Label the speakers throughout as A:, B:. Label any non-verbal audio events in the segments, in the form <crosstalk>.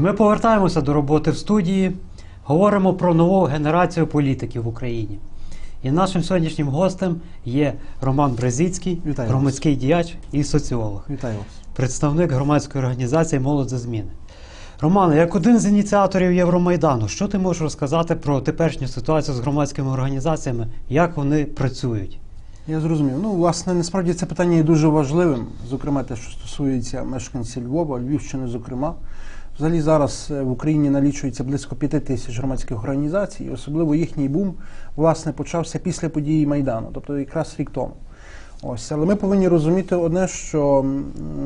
A: І ми повертаємося до роботи в студії, говоримо про нову генерацію політиків в Україні. І нашим сьогоднішнім гостем є Роман Бразіцький,
B: Вітаю вас.
A: громадський діяч і соціолог,
B: Вітаю вас.
A: представник громадської організації Молодь за зміни. Романе, як один з ініціаторів Євромайдану, що ти можеш розказати про теперішню ситуацію з громадськими організаціями, як вони працюють?
B: Я зрозумів. Ну, власне, насправді це питання є дуже важливим, зокрема те, що стосується мешканців Львова, Львівщини, зокрема. Взагалі зараз е, в Україні налічується близько п'яти тисяч громадських організацій, і особливо їхній бум власне почався після події Майдану, тобто якраз рік тому. Ось, але ми повинні розуміти одне, що,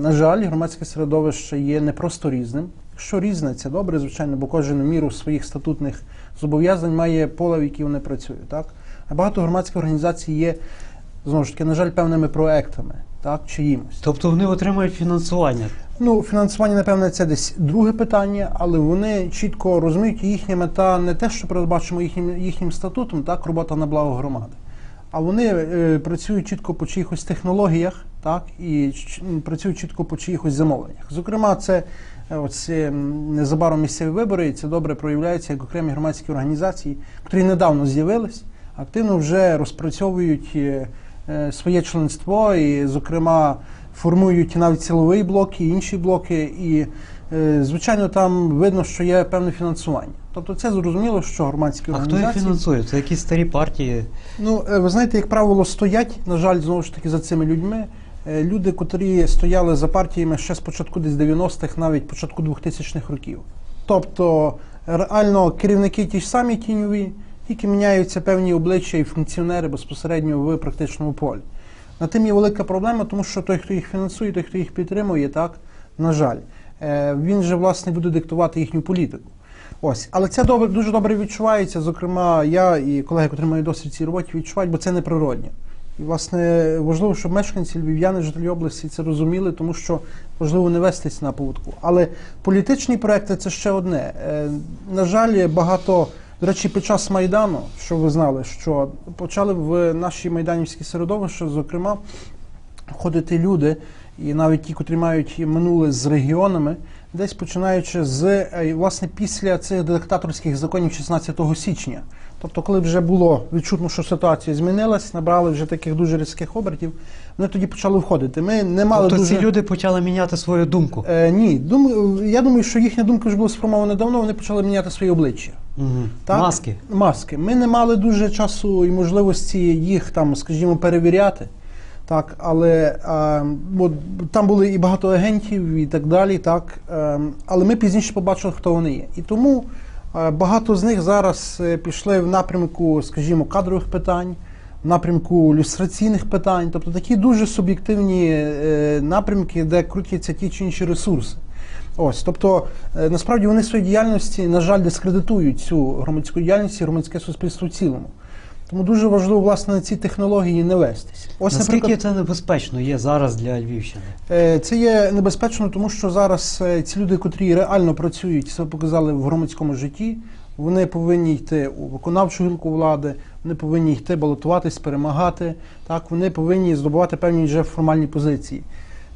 B: на жаль, громадське середовище є не просто різним. Що різне, це добре, звичайно, бо кожен міру своїх статутних зобов'язань має поле, в якій вони працюють. Так? А багато громадських організацій є, знову ж таки, на жаль, певними проектами, так, чиїмось.
A: Тобто вони отримують фінансування.
B: Ну, фінансування, напевне, це десь друге питання, але вони чітко розуміють, їхня мета не те, що передбачимо їхнім, їхнім статутом, так, робота на благо громади. А вони е, працюють чітко по чиїхось технологіях, так, і ч- працюють чітко по чиїхось замовленнях. Зокрема, це е, ось, е, незабаром місцеві вибори, і це добре проявляється як окремі громадські організації, які недавно з'явились, активно вже розпрацьовують е, своє членство і, зокрема, формують навіть силовий блок і інші блоки. І, е, звичайно, там видно, що є певне фінансування. Тобто це зрозуміло, що громадські
A: А хто їх
B: організації.
A: фінансує? Це якісь старі партії.
B: Ну, е, ви знаєте, як правило, стоять, на жаль, знову ж таки, за цими людьми. е, Люди, котрі стояли за партіями ще з початку десь 90-х, навіть початку 2000-х років. Тобто, реально керівники ті ж самі тіньові, тільки міняються певні обличчя і функціонери безпосередньо в практичному полі. На тим є велика проблема, тому що той, хто їх фінансує, той, хто їх підтримує, так, на жаль, е, він же власне буде диктувати їхню політику. Ось, але це добре, дуже добре відчувається. Зокрема, я і колеги, які мають досвід цій роботі, відчувають, бо це неприродне. І, власне, важливо, щоб мешканці львів'яни, жителі області це розуміли, тому що важливо не вестись на поводку. Але політичні проекти це ще одне. Е, На жаль, багато, до речі, під час Майдану, що ви знали, що почали в наші майданівські середовища, зокрема, входити люди, і навіть ті, котрі мають минуле з регіонами, десь починаючи з е, власне після цих диктаторських законів 16 січня. Тобто, коли вже було відчутно, що ситуація змінилась, набрали вже таких дуже різких обертів, вони тоді почали входити. Ми не мали
A: Тобто
B: дуже
A: ці люди почали міняти свою думку.
B: Е, ні, думаю, я думаю, що їхня думка вже була сформована давно. Вони почали міняти свої обличчя.
A: Угу.
B: Так?
A: Маски.
B: Маски. Ми не мали дуже часу і можливості їх там, скажімо, перевіряти. Так, але е, бо там були і багато агентів і так далі, так. Е, але ми пізніше побачили, хто вони є. І тому е, багато з них зараз е, пішли в напрямку, скажімо, кадрових питань, в напрямку люстраційних питань, тобто такі дуже суб'єктивні е, напрямки, де крутяться ті чи інші ресурси. Ось, тобто, е, насправді вони в своїй діяльності, на жаль, дискредитують цю громадську діяльність і громадське суспільство в цілому. Тому дуже важливо, власне, на ці технології не вестись. Ось,
A: Наскільки це небезпечно є зараз для Львівщини?
B: е, це є небезпечно, тому що зараз е, ці люди, котрі реально працюють, це показали в громадському житті. Вони повинні йти у виконавчу гілку влади, вони повинні йти балотуватись, перемагати. Так, вони повинні здобувати певні вже формальні позиції.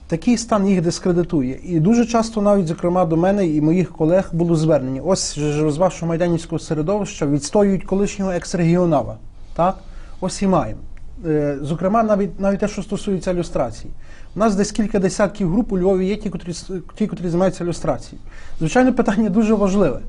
B: Такий стан їх дискредитує. І дуже часто, навіть зокрема до мене і моїх колег, було звернення. Ось з вашого майданівського середовища відстоюють колишнього екс-регіонала. Так? Ось і маємо. Е, Зокрема, навіть навіть те, що стосується ілюстрації. У нас десь кілька десятків груп у Львові є ті, котрі, ті, котрі займаються ілюстрацією. Звичайно, питання дуже важливе.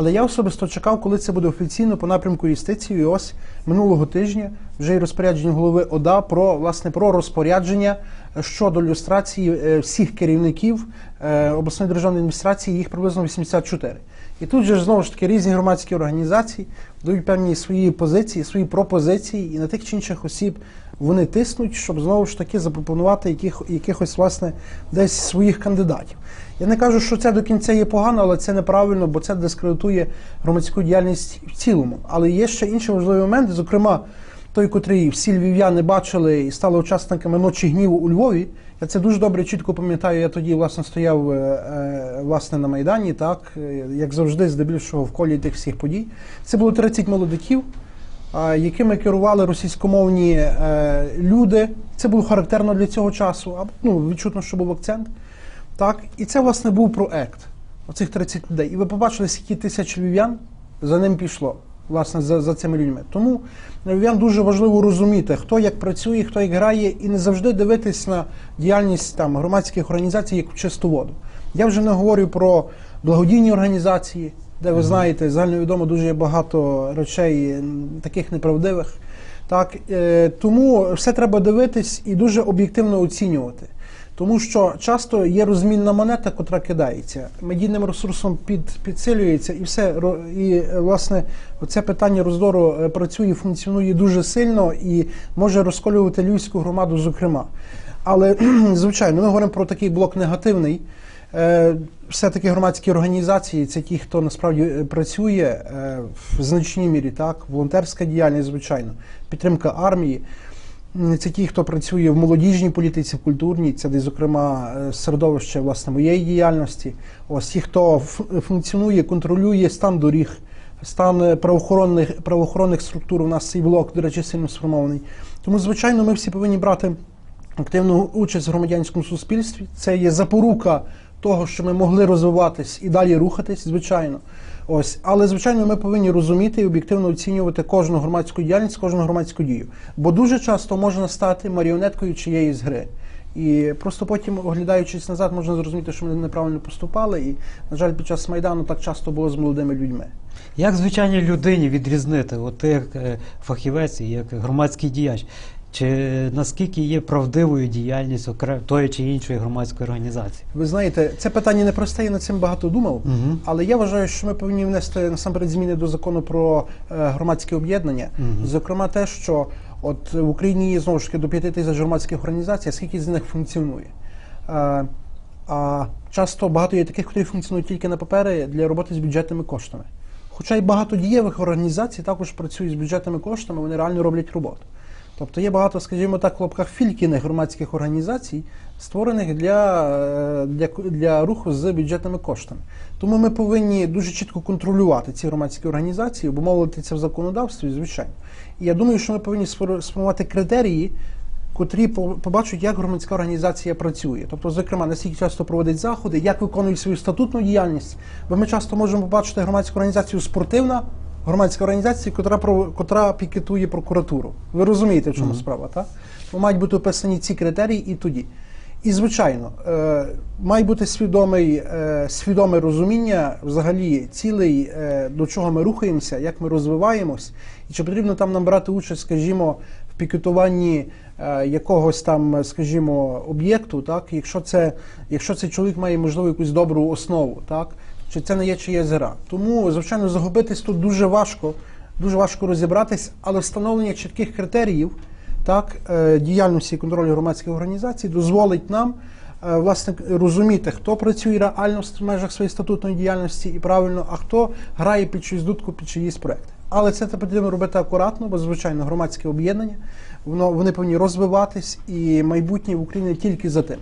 B: Але я особисто чекав, коли це буде офіційно по напрямку юстиції. І ось минулого тижня вже й розпорядження голови ОДА про власне про розпорядження щодо люстрації е, всіх керівників е, обласної державної адміністрації, їх приблизно 84. І тут же знову ж таки різні громадські організації дають певні свої позиції, свої пропозиції, і на тих чи інших осіб вони тиснуть, щоб знову ж таки запропонувати яких, якихось власне десь своїх кандидатів. Я не кажу, що це до кінця є погано, але це неправильно, бо це дискредитує громадську діяльність в цілому. Але є ще інші важливі моменти, зокрема, той, котрий всі львів'яни бачили і стали учасниками ночі гніву у Львові. Я це дуже добре чітко пам'ятаю. Я тоді власне стояв е, е, власне на майдані, так е, як завжди, здебільшого в колі тих всіх подій. Це було 30 молодиків, якими керували російськомовні е, люди. Це було характерно для цього часу. А ну відчутно, що був акцент. Так, і це власне був проект. Оцих 30 людей. І ви побачили, скільки тисяч львів'ян за ним пішло, власне, за, за цими людьми. Тому львів'ян дуже важливо розуміти, хто як працює, хто як грає, і не завжди дивитись на діяльність там громадських організацій як в чисту воду. Я вже не говорю про благодійні організації, де ви знаєте, загальновідомо дуже багато речей таких неправдивих. Так, е, тому все треба дивитись і дуже об'єктивно оцінювати. Тому що часто є розмінна монета, котра кидається, медійним ресурсом під, підсилюється, і все і е, власне оце питання роздору е, працює, функціонує дуже сильно і може розколювати львівську громаду, зокрема. Але <clears throat> звичайно, ми говоримо про такий блок негативний. Е, Все-таки громадські організації це ті, хто насправді е, працює е, в значній мірі, так, волонтерська діяльність, звичайно, підтримка армії. Це ті, хто працює в молодіжній політиці, в культурній, це десь, зокрема, середовище власне моєї діяльності. Ось ті, хто функціонує, контролює стан доріг, стан правоохоронних, правоохоронних структур. У нас цей блок, до речі, сильно сформований. Тому, звичайно, ми всі повинні брати активну участь в громадянському суспільстві. Це є запорука того, що ми могли розвиватись і далі рухатись, звичайно. Ось, але звичайно, ми повинні розуміти і об'єктивно оцінювати кожну громадську діяльність, кожну громадську дію. Бо дуже часто можна стати маріонеткою чиєїсь гри. І просто потім, оглядаючись назад, можна зрозуміти, що ми неправильно поступали. І, на жаль, під час майдану так часто було з молодими людьми.
A: Як звичайній людині відрізнити, от ти як е, фахівець і як громадський діяч, чи наскільки є правдивою діяльність окрем тої чи іншої громадської організації?
B: Ви знаєте, це питання непросте, я над цим багато думав.
A: Угу.
B: Але я вважаю, що ми повинні внести насамперед зміни до закону про е, громадське об'єднання.
A: Мгм.
B: Зокрема, те, що от в Україні є знову ж таки до п'яти тисяч громадських організацій, а скільки з них функціонує. Е, а часто багато є таких, які функціонують тільки на папері для роботи з бюджетними коштами. Хоча й багато дієвих організацій також працюють з бюджетними коштами, вони реально роблять роботу. Тобто є багато, скажімо так, в лапках фількіних громадських організацій, створених для, е, для, для руху з бюджетними коштами. Тому ми повинні дуже чітко контролювати ці громадські організації, обумовити це в законодавстві, звичайно. І я думаю, що ми повинні сфор- сформувати критерії, котрі побачать, як громадська організація працює. Тобто, зокрема, наскільки часто проводить заходи, як виконують свою статутну діяльність. Бо ми часто можемо побачити громадську організацію спортивна, громадська організація, котра, котра пікетує прокуратуру. Ви розумієте, в чому
A: Мгм.
B: справа, так? Бо мають бути описані ці критерії і тоді. І, звичайно, е, має бути свідомий, е, свідоме розуміння взагалі цілей, е, до чого ми рухаємося, як ми розвиваємось, і чи потрібно там нам брати участь, скажімо, в пікетуванні е, якогось там, скажімо, об'єкту, так, якщо це, якщо цей чоловік має можливо якусь добру основу, так, чи це не є чиєсь гра. Тому, звичайно, загубитись тут дуже важко, дуже важко розібратись, але встановлення чітких критеріїв так, е, діяльності і контролю громадських організацій дозволить нам е, власне розуміти, хто працює реально в межах своєї статутної діяльності і правильно, а хто грає під чиюсь дудку, під чиїсь проекти. Але це потрібно робити акуратно, бо звичайно громадське об'єднання воно вони повинні розвиватись, і майбутнє в Україні тільки за тим.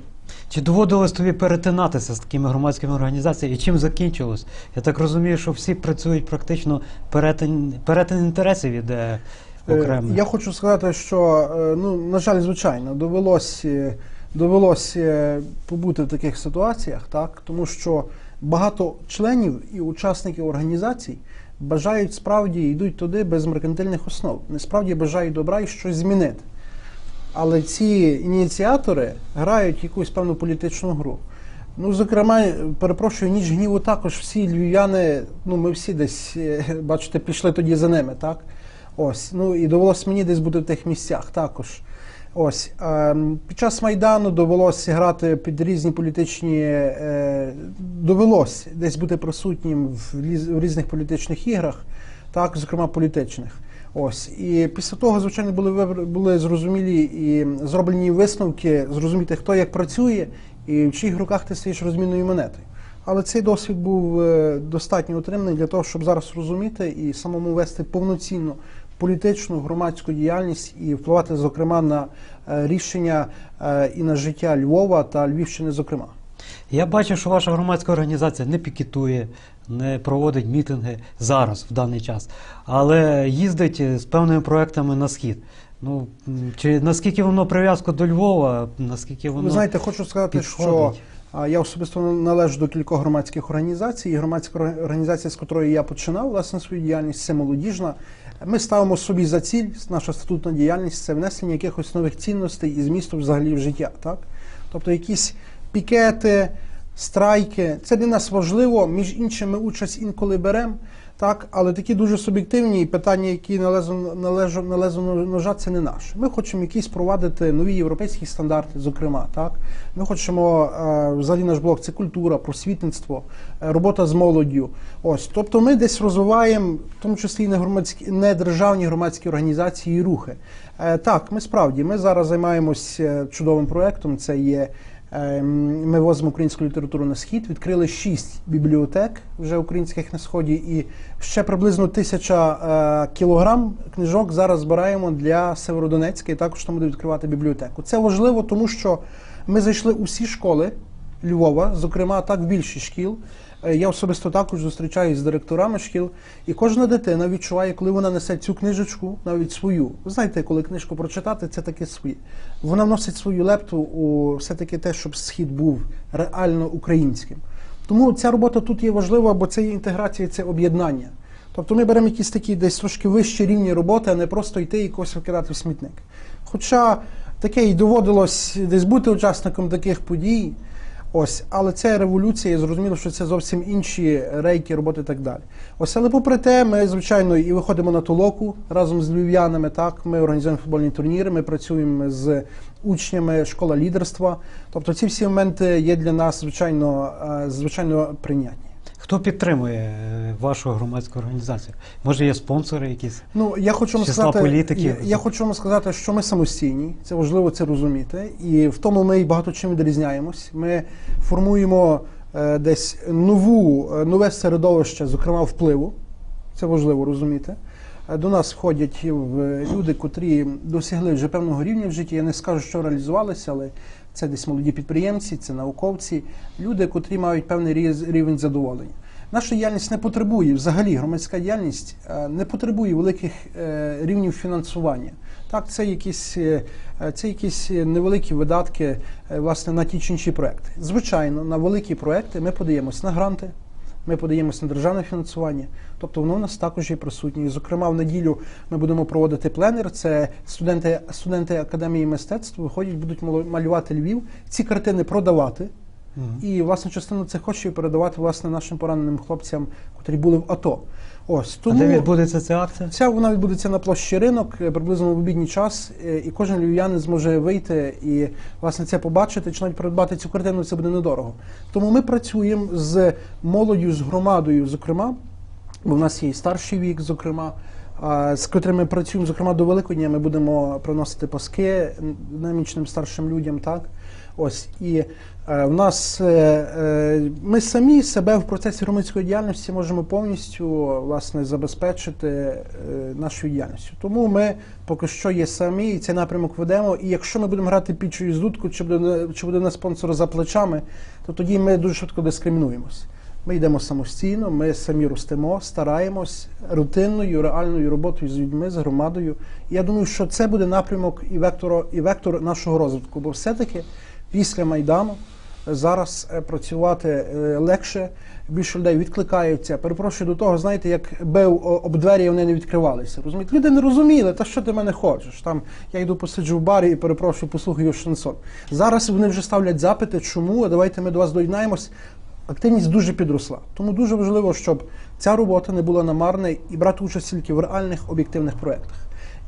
A: Чи доводилось тобі перетинатися з такими громадськими організаціями і чим закінчилось? Я так розумію, що всі працюють практично перетин, перетин інтересів іде
B: Е,
A: окремо.
B: Я хочу сказати, що е, ну на жаль, звичайно, довелось, е, довелось е, побути в таких ситуаціях, так тому що багато членів і учасників організацій бажають справді йдуть туди без меркантильних основ. Не справді бажають добра і щось змінити. Але ці ініціатори грають якусь певну політичну гру. Ну, зокрема, перепрошую, ніч гніву також всі львів'яни, ну ми всі десь, е, бачите, пішли тоді за ними, так? Ось. Ну і довелося мені десь бути в тих місцях також. Ось. Ем, під час Майдану довелося грати під різні політичні. Е, довелося десь бути присутнім в, в різних політичних іграх, так, зокрема політичних. Ось. І після того, звичайно, були, були зрозумілі і зроблені висновки, зрозуміти, хто як працює і в чиїх руках ти стоїш розмінною монетою. Але цей досвід був е, достатньо отриманий для того, щоб зараз розуміти і самому вести повноцінну політичну громадську діяльність і впливати, зокрема, на е, рішення е, і на життя Львова та Львівщини, зокрема.
A: Я бачу, що ваша громадська організація не пікетує, не проводить мітинги зараз, в даний час, але їздить з певними проектами на схід. Ну чи наскільки воно прив'язко до Львова, наскільки воно
B: Ви знаєте, хочу сказати, що
A: підходить?
B: А Я особисто належу до кількох громадських організацій. І громадська орга- організація, з котрої я починав власне свою діяльність, це молодіжна. Ми ставимо собі за ціль, наша статутна діяльність це внесення якихось нових цінностей і змісту взагалі в життя. Так? Тобто якісь пікети, страйки. Це для нас важливо. Між іншим, ми участь інколи беремо. Так, але такі дуже суб'єктивні питання, які належу ножа, це не наше. Ми хочемо якісь провадити нові європейські стандарти, зокрема. Так, ми хочемо е, взагалі наш блок це культура, просвітництво, е, робота з молоддю. Ось, тобто, ми десь розвиваємо, в тому числі і не громадські, не державні громадські організації і рухи. Е, так, ми справді ми зараз займаємося чудовим проектом. Це є. Е, Ми возимо українську літературу на схід, відкрили шість бібліотек вже українських на сході, і ще приблизно тисяча е, кілограм книжок зараз збираємо для Северодонецька, і також там буде відкривати бібліотеку. Це важливо, тому що ми зайшли усі школи Львова, зокрема так в більшість шкіл. Е, Я особисто також зустрічаюся з директорами шкіл, і кожна дитина відчуває, коли вона несе цю книжечку, навіть свою. Ви знаєте, коли книжку прочитати, це таке своє. Вона вносить свою лепту у все-таки те, щоб схід був реально українським. Тому ця робота тут є важлива, бо це є інтеграція, це об'єднання. Тобто ми беремо якісь такі десь трошки вищі рівні роботи, а не просто йти і когось викидати в смітник. Хоча таке і доводилось десь бути учасником таких подій. Ось, але це революція, і зрозуміло, що це зовсім інші рейки, роботи і так далі. Ось, але попри те, ми, звичайно, і виходимо на толоку разом з львів'янами. Так, ми організуємо футбольні турніри, ми працюємо з учнями школа лідерства. Тобто ці всі моменти є для нас, звичайно, е, звичайно прийнятні.
A: Хто підтримує е, вашу громадську організацію? Може, є спонсори якісь?
B: Ну я хочу вам сказати,
A: політики.
B: я, я хочу вам сказати, що ми самостійні. Це важливо це розуміти. І в тому ми багато чим відрізняємось. Ми формуємо е, десь нову е, нове середовище, зокрема впливу. Це важливо розуміти. До нас входять люди, котрі досягли вже певного рівня в житті. Я не скажу, що реалізувалися, але це десь молоді підприємці, це науковці, люди, котрі мають певний рівень задоволення. Наша діяльність не потребує взагалі громадська діяльність е, не потребує великих е, рівнів фінансування. Так, це якісь, е, це якісь невеликі видатки власне на ті чи інші проекти. Звичайно, на великі проекти ми подаємось на гранти. Ми подаємося на державне фінансування, тобто воно у нас також є присутнє. І, Зокрема, в неділю ми будемо проводити пленер. Це студенти, студенти академії мистецтв виходять, будуть малювати Львів, ці картини продавати. І власне частину цих коштів передавати власне нашим пораненим хлопцям, котрі були в АТО. Ось
A: А де відбудеться ця акція?
B: Ця вона відбудеться на площі ринок е, приблизно в обідній час, е, і кожен львів'янин зможе вийти і власне це побачити, чи навіть придбати цю картину, це буде недорого. Тому ми працюємо з молоддю, з громадою, зокрема, бо в нас є і старший вік, зокрема. З котрими працюємо, зокрема до Великодня, ми будемо приносити паски немічним старшим людям, так ось і е, в нас е, е, ми самі себе в процесі громадської діяльності можемо повністю власне забезпечити е, нашою діяльністю. Тому ми поки що є самі, і цей напрямок ведемо. І якщо ми будемо грати під чиюсь дудку, чи буде, чи буде на спонсор за плечами, то тоді ми дуже швидко дискримінуємось. Ми йдемо самостійно, ми самі ростемо, стараємось рутинною, реальною роботою з людьми, з громадою. Я думаю, що це буде напрямок і вектор, і вектор нашого розвитку, бо все-таки після Майдану зараз е, працювати е, легше, більше людей відкликаються. Перепрошую до того, знаєте, як бив об двері, і вони не відкривалися. Розумієте, люди не розуміли, та що ти мене хочеш? Там я йду посиджу в барі і перепрошую, послухаю шансон. Зараз вони вже ставлять запити, чому? Давайте ми до вас доєднаємось. Активність дуже підросла. Тому дуже важливо, щоб ця робота не була намарна і брати участь тільки в реальних об'єктивних проєктах.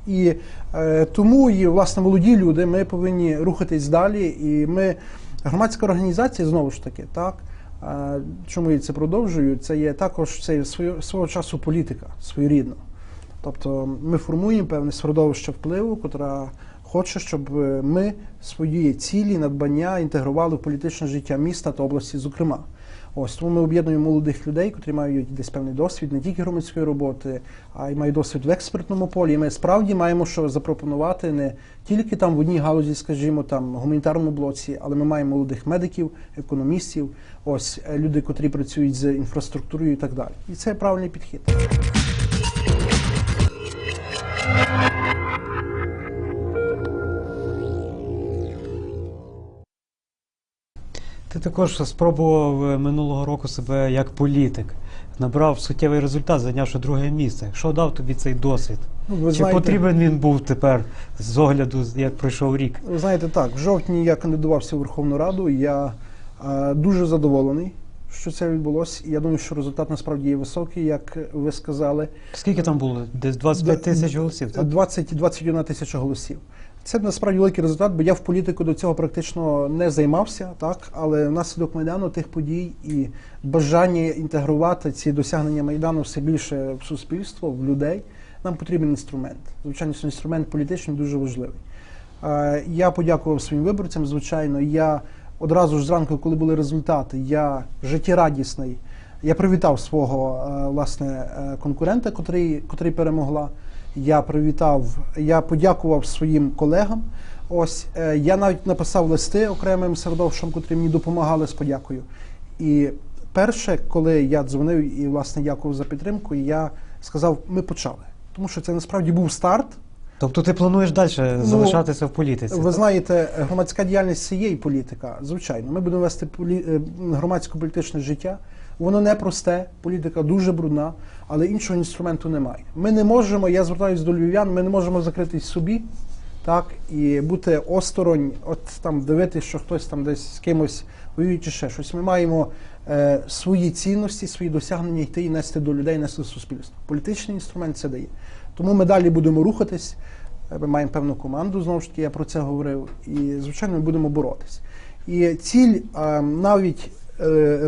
B: І е, тому і власне молоді люди ми повинні рухатись далі. І ми громадська організація знову ж таки, так чому я це продовжую? Це є також це є свого, часу політика своєрідна. Тобто ми формуємо певне середовище впливу, котра хоче, щоб е, ми свої цілі, надбання інтегрували в політичне життя міста та області, зокрема. Ось тому ми об'єднуємо молодих людей, котрі мають десь певний досвід не тільки громадської роботи, а й мають досвід в експертному полі. І ми справді маємо що запропонувати не тільки там в одній галузі, скажімо, там гуманітарному блоці, але ми маємо молодих медиків, економістів, ось е, люди, котрі працюють з інфраструктурою і так далі. І це правильний підхід.
A: Ти також спробував е, минулого року себе як політик. Набрав суттєвий результат, зайнявши друге місце. Що дав тобі цей досвід?
B: Ну, ви
A: Чи
B: знаєте-
A: потрібен він був тепер з огляду, як пройшов рік?
B: Ви знаєте, так, в жовтні я кандидувався в Верховну Раду. Я е, дуже задоволений, що це відбулося. І я думаю, що результат насправді є високий, як ви сказали.
A: Скільки там було? Десь 25 тисяч голосів, так?
B: 20 21 тисяча голосів. Це насправді великий результат, бо я в політику до цього практично не займався, так але внаслідок майдану тих подій і бажання інтегрувати ці досягнення майдану все більше в суспільство, в людей. Нам потрібен інструмент. Звичайно, інструмент політичний дуже важливий. Я подякував своїм виборцям. Звичайно, я одразу ж зранку, коли були результати, я життєрадісний. Я привітав свого е, власне е, конкурента, котрий, котрий перемогла. Я привітав, я подякував своїм колегам. Ось е, я навіть написав листи окремим середовищам, котрі мені допомагали з подякою. І перше, коли я дзвонив і власне дякував за підтримку, я сказав, ми почали. Тому що це насправді був старт.
A: Тобто ти плануєш далі залишатися в політиці?
B: Ви
A: так?
B: знаєте, громадська діяльність це є і політика. Звичайно, ми будемо вести полі... е, громадсько-політичне життя. Воно не просте, політика дуже брудна, але іншого інструменту немає. Ми не можемо, я звертаюся до львів'ян, ми не можемо закритись собі, так, і бути осторонь, от там дивитися, що хтось там десь з кимось воює чи ще щось. Ми маємо е, свої цінності, свої досягнення йти і нести до людей, нести до суспільства. Політичний інструмент це дає. Тому ми далі будемо рухатись. Ми маємо певну команду, знову ж таки, я про це говорив. І, звичайно, ми будемо боротись. І ціль е, навіть е,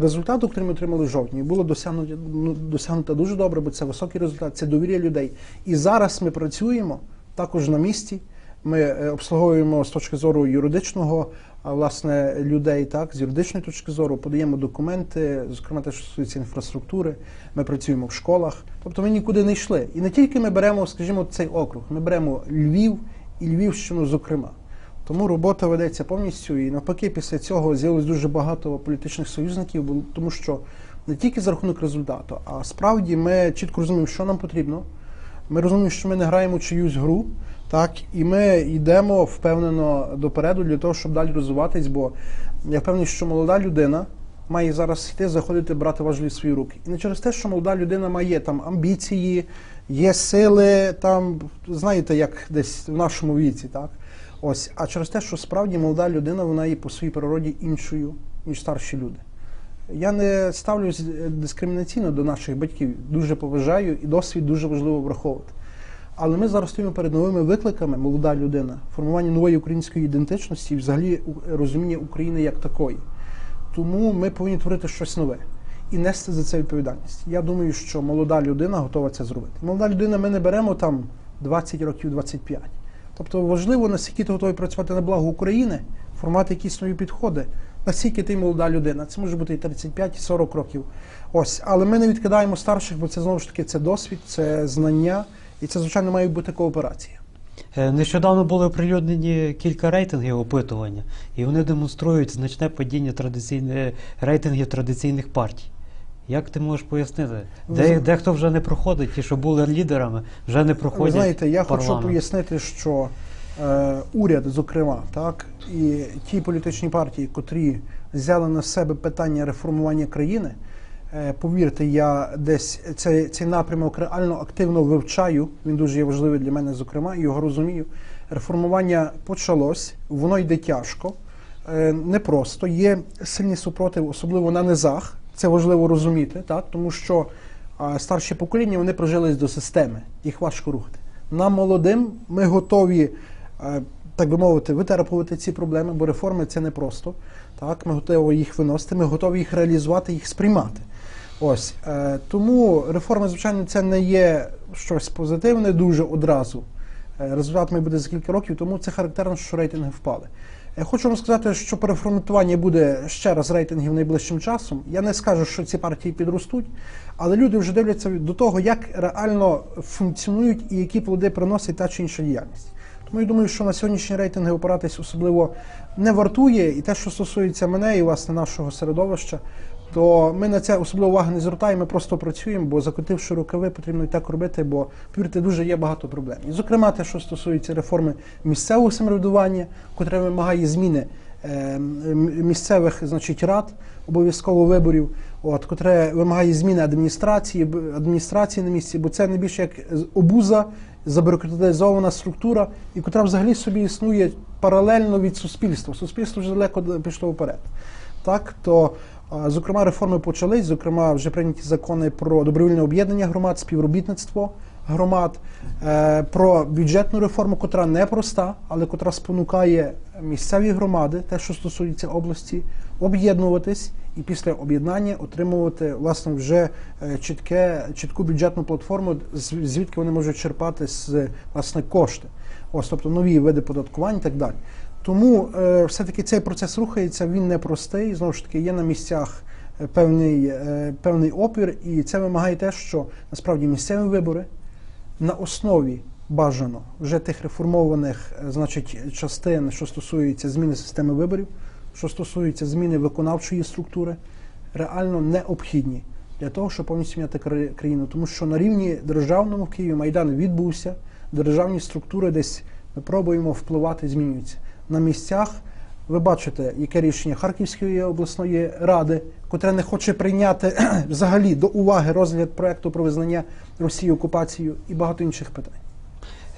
B: результату, який ми отримали в жовтні, було досягнуто, ну, досягнуто дуже добре, бо це високий результат, це довір'я людей. І зараз ми працюємо також на місці. Ми е, обслуговуємо з точки зору юридичного власне людей, так з юридичної точки зору подаємо документи, зокрема те, що стосується інфраструктури. Ми працюємо в школах. Тобто ми нікуди не йшли. І не тільки ми беремо, скажімо, цей округ, ми беремо Львів і Львівщину, зокрема. Тому робота ведеться повністю. І навпаки, після цього з'явилось дуже багато політичних союзників, тому що не тільки за рахунок результату, а справді ми чітко розуміємо, що нам потрібно. Ми розуміємо, що ми не граємо чиюсь гру, так, і ми йдемо впевнено допереду для того, щоб далі розвиватись, бо я впевнений, що молода людина має зараз йти, заходити, брати важливі свої руки. І не через те, що молода людина має там амбіції, є сили, там, знаєте, як десь в нашому віці, так? Ось, а через те, що справді молода людина, вона є по своїй природі іншою, ніж старші люди. Я не ставлюсь дискримінаційно до наших батьків. Дуже поважаю і досвід дуже важливо враховувати. Але ми зараз стоїмо перед новими викликами, молода людина, формування нової української ідентичності і взагалі розуміння України як такої. Тому ми повинні творити щось нове і нести за це відповідальність. Я думаю, що молода людина готова це зробити. Молода людина, ми не беремо там 20 років, 25. Тобто важливо, наскільки ти готовий працювати на благо України, формувати якісь нові підходи. Наскільки ти молода людина, це може бути і 35, і 40 років. Ось, але ми не відкидаємо старших, бо це знову ж таки це досвід, це знання, і це, звичайно, має бути кооперація.
A: Е, Нещодавно були оприлюднені кілька рейтингів опитування, і вони демонструють значне падіння традиційних рейтингів традиційних партій. Як ти можеш пояснити? Де, дехто вже не проходить, ті, що були лідерами, вже не проходять.
B: Ви знаєте, я хочу пояснити, що е, уряд, зокрема, так, і ті політичні партії, котрі взяли на себе питання реформування країни, е, повірте, я десь цей, цей напрямок реально активно вивчаю. Він дуже є важливий для мене, зокрема, і його розумію. Реформування почалось, воно йде тяжко, е, непросто. Є сильний супротив, особливо на низах. Це важливо розуміти, так, тому що старші покоління вони прожились до системи, їх важко рухати. Нам молодим ми готові, е, так би мовити, витерпувати ці проблеми, бо реформи це не просто. Так, ми готові їх виносити, ми готові їх реалізувати, їх сприймати. Ось е, тому реформи, звичайно, це не є щось позитивне дуже одразу. Е, Результат має бути за кілька років, тому це характерно, що рейтинги впали. Хочу вам сказати, що переформатування буде ще раз рейтингів найближчим часом. Я не скажу, що ці партії підростуть, але люди вже дивляться до того, як реально функціонують і які плоди приносить та чи інша діяльність. Тому я думаю, що на сьогоднішні рейтинги опиратись особливо не вартує, і те, що стосується мене і власне нашого середовища, то ми на це особливо уваги не звертаємо, ми просто працюємо, бо закотивши рукави, потрібно і так робити, бо повірте, дуже є багато проблем. І, зокрема, те, що стосується реформи місцевого самоврядування, котре вимагає зміни е, місцевих значить, рад, обов'язково виборів, от, котре вимагає зміни адміністрації, адміністрації на місці, бо це не більше як обуза, забюрократизована структура, і котра взагалі собі існує паралельно від суспільства. Суспільство вже далеко пішло вперед. Так, то, зокрема, реформи почались, зокрема, вже прийняті закони про добровільне об'єднання громад, співробітництво громад, е, про бюджетну реформу, котра непроста, але котра спонукає місцеві громади, те, що стосується області, об'єднуватись і після об'єднання отримувати власне вже е, чітке, чітку бюджетну платформу, звідки вони можуть черпати з власне кошти. Ось, тобто нові види податкувань і так далі. Тому е, все-таки цей процес рухається, він непростий. Знову ж таки, є на місцях е, певний, е, певний опір, і це вимагає те, що насправді місцеві вибори на основі бажано вже тих реформованих значить, частин, що стосується зміни системи виборів, що стосується зміни виконавчої структури, реально необхідні для того, щоб повністю міняти країну. Тому що на рівні державному в Києві Майдан відбувся, державні структури десь ми пробуємо впливати, змінюються. На місцях ви бачите, яке рішення Харківської обласної ради, котре не хоче прийняти <clears throat> взагалі до уваги розгляд проекту про визнання Росії окупацією і багато інших питань.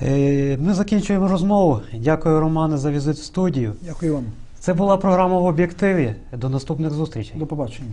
A: Е, Ми закінчуємо розмову. Дякую, Романе, за візит в студію.
B: Дякую вам.
A: Це була програма в об'єктиві. До наступних зустрічей.
B: До побачення.